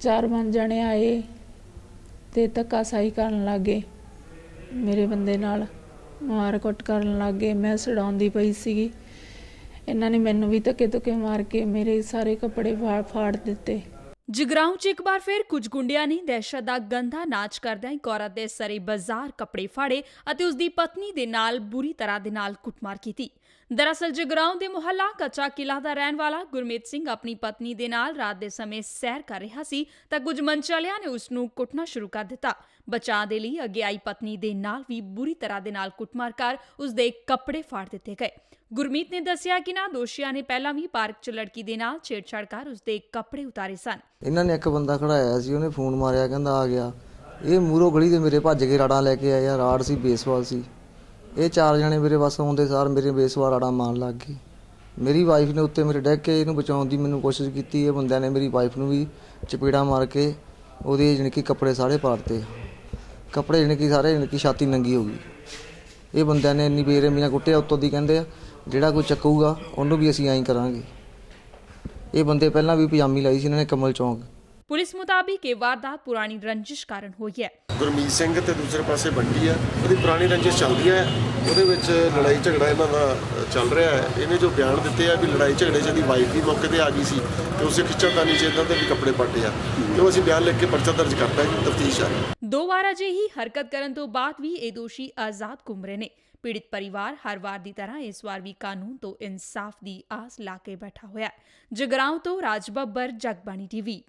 ਚਾਰ ਪੰਜ ਜਣੇ ਆਏ ਤੇ ਧੱਕਾਸ਼ਾਹੀ ਕਰਨ ਲੱਗੇ। ਮੇਰੇ ਬੰਦੇ ਨਾਲ ਮਾਰ ਕੁੱਟ ਕਰਨ ਲੱਗੇ। ਮੈਂ ਸੜਾਉਂਦੀ ਪਈ ਸੀਗੀ। ਇਹਨਾਂ ਨੇ ਮੈਨੂੰ ਵੀ ਧੱਕੇ ਧੁੱਕੇ ਮਾਰ ਕੇ ਮੇਰੇ ਸਾਰੇ ਕੱਪੜੇ ਫਾੜ ਫਾੜ ਦਿੱਤੇ। ਜਗਰਾਉਂ 'ਚ ਇੱਕ ਵਾਰ ਫਿਰ ਕੁਝ ਗੁੰਡਿਆਂ ਨੇ ਦਹਿਸ਼ਤ ਦਾ ਗੰਦਾ ਨਾਚ ਕਰਦਿਆਂ ਇੱਕ ਔਰਤ ਦੇ ਸਰੇ ਬਾਜ਼ਾਰ ਕੱਪੜੇ ਫਾੜੇ ਅਤੇ ਉਸ ਦੀ ਪਤਨੀ ਦੇ ਨਾਲ ਬੁਰੀ ਤਰ੍ਹਾਂ ਦੇ ਨਾਲ ਕੁੱਟਮਾਰ ਕੀਤੀ। ਦਰਅਸਲ ਜਗਰਾਉਂ ਦੇ ਮੁਹੱਲਾ ਕੱਚਾ ਕਿਲਾ ਦਾ ਰਹਿਣ ਵਾਲਾ ਗੁਰਮੀਤ ਸਿੰਘ ਆਪਣੀ ਪਤਨੀ ਦੇ ਨਾਲ ਰਾਤ ਦੇ ਸਮੇਂ ਸੈਰ ਕਰ ਰਿਹਾ ਸੀ ਤਾਂ ਕੁਝ ਮਨਚਲਿਆਂ ਨੇ ਉਸ ਨੂੰ ਕੁੱਟਣਾ ਸ਼ੁਰੂ ਕਰ ਦਿੱਤਾ। ਬਚਾਅ ਦੇ ਲਈ ਅੱਗੇ ਆਈ ਪਤਨੀ ਦੇ ਨਾਲ ਵੀ ਬੁਰੀ ਤਰ੍ਹਾਂ ਦੇ ਨਾਲ ਕੁੱਟਮਾਰ ਕਰ ਉਸ ਦੇ ਕੱਪੜੇ ਫਾੜ ਦਿੱਤੇ ਗਏ। ਗੁਰਮੀਤ ਨੇ ਦੱਸਿਆ ਕਿ ਨਾ ਦੋਸ਼ੀਆਂ ਨੇ ਪਹਿਲਾਂ ਵੀ ਪਾਰਕ 'ਚ ਲੜਕੀ ਦੇ ਨਾਲ ਛੇੜਛਾੜ ਕਰ ਉਸ ਦੇ ਕੱਪੜੇ ਉਤਾਰੇ ਸਨ। ਇਹਨਾਂ ਨੇ ਇੱਕ ਬੰਦਾ ਖੜਾਇਆ ਸੀ, ਉਹਨੇ ਫੋਨ ਮਾਰਿਆ, ਕਹਿੰਦਾ ਆ ਗਿਆ। ਇਹ ਮੂਰੋ ਗਲੀ ਦੇ ਮੇਰੇ ਭੱਜ ਕੇ ਰਾੜਾਂ ਲੈ ਕੇ ਆਇਆ ਰਾੜ ਸੀ, ਬੇਸਬਾਲ ਸੀ। ਇਹ ਚਾਰ ਜਣੇ ਮੇਰੇ ਬਸ ਆਉਂਦੇ ਸਾਰ ਮੇਰੇ ਬੇਸਬਾਲ ਰਾੜਾਂ ਮਾਰਨ ਲੱਗ ਗਏ। ਮੇਰੀ ਵਾਈਫ ਨੇ ਉੱਤੇ ਮੇਰੇ ਡੈਕ ਕੇ ਇਹਨੂੰ ਬਚਾਉਣ ਦੀ ਮੈਨੂੰ ਕੋਸ਼ਿਸ਼ ਕੀਤੀ, ਇਹ ਬੰਦਿਆਂ ਨੇ ਮੇਰੀ ਵਾਈਫ ਨੂੰ ਵੀ ਚਪੇੜਾ ਮਾਰ ਕੇ ਉਹਦੇ ਜਾਣੀ ਕਿ ਕੱਪੜੇ ਸਾਰੇ ਪਾੜਤੇ। ਕੱਪੜੇ ਜਾਣੀ ਕਿ ਸਾਰੇ, ਜਾਣੀ ਕਿ ਛਾਤੀ ਨੰਗੀ ਹੋ ਗਈ। ਇਹ ਬੰਦਿਆਂ ਨੇ ਇੰਨੀ ਬੇਰਹਿਮੀ ਨਾਲ ਕੁੱਟਿਆ, ਉੱਤੋਂ ਦੀ ਕਹਿੰਦੇ ਆ, ਜਿਹੜਾ ਕੋਈ ਚੱਕੂਗਾ, ਉਹਨੂੰ ਵੀ ਅਸੀਂ ਐਂ ਕਰਾਂਗੇ। ਇਹ ਬੰਦੇ ਪਹਿਲਾਂ ਵੀ ਪਜਾਮੀ ਲਾਈ ਸੀ ਇਹਨਾਂ ਨੇ ਕਮਲ ਚੌਂਕ। ਪੁਲਿਸ ਮੁਤਾਬਿਕ ਇਹ ਵਾਰਦਾਤ ਪੁਰਾਣੀ ਰੰਜਿਸ਼ ਕਾਰਨ ਹੋਈ ਹੈ। ਗੁਰਮੀਤ ਸਿੰਘ ਤੇ ਦੂਸਰੇ ਪਾਸੇ ਬੰਟੀ ਆ ਉਹਦੀ ਪੁਰਾਣੀ ਰੰਜਿਸ਼ ਚੱਲਦੀ ਹੈ। ਉਹਦੇ ਵਿੱਚ ਲੜਾਈ ਝਗੜਾ ਇਹਨਾਂ ਦਾ ਚੱਲ ਰਿਹਾ ਹੈ। ਇਹਨੇ ਜੋ ਬਿਆਨ ਦਿੱਤੇ ਆ ਵੀ ਲੜਾਈ ਝਗੜੇ 'ਚ ਇਹਦੀ ਵਾਈਫ ਵੀ ਮੌਕੇ ਤੇ ਆ ਗਈ ਸੀ ਤੇ ਉਸੇ ਖਿੱਚਾਤਾਨੀ 'ਚ ਇਹਨਾਂ ਦੇ ਵੀ ਕੱਪੜੇ ਪਾਟੇ ਆ। ਤੇ ਉਹ ਅਸੀਂ ਬਿਆਨ ਲਿਖ ਕੇ ਪਰਚਾ ਦਰਜ ਕਰਤਾ ਹੈ ਤਫਤੀਸ਼ ਆ ਦੋ ਵਾਰ ਅਜਿਹੀ ਹਰਕਤ ਕਰਨ ਤੋਂ ਬਾਅਦ ਵੀ ਇਹ ਦੋਸ਼ੀ ਆਜ਼ਾਦ ਘੁੰਮ ਰਹੇ ਨੇ ਪੀੜਿਤ ਪਰਿਵਾਰ ਹਰ ਵਾਰ ਦੀ ਤਰ੍ਹਾਂ ਇਸ ਵਾਰ ਵੀ ਕਾਨੂੰਨ ਤੋਂ ਇਨਸਾਫ ਦੀ ਆਸ ਲਾ ਕੇ ਬੈਠਾ ਹੋਇਆ ਹੈ। ਜਗਰਾਉਂ ਤੋਂ ਰਾਜ ਬੱਬਰ ਜਗਬਾਣੀ ਟੀਵੀ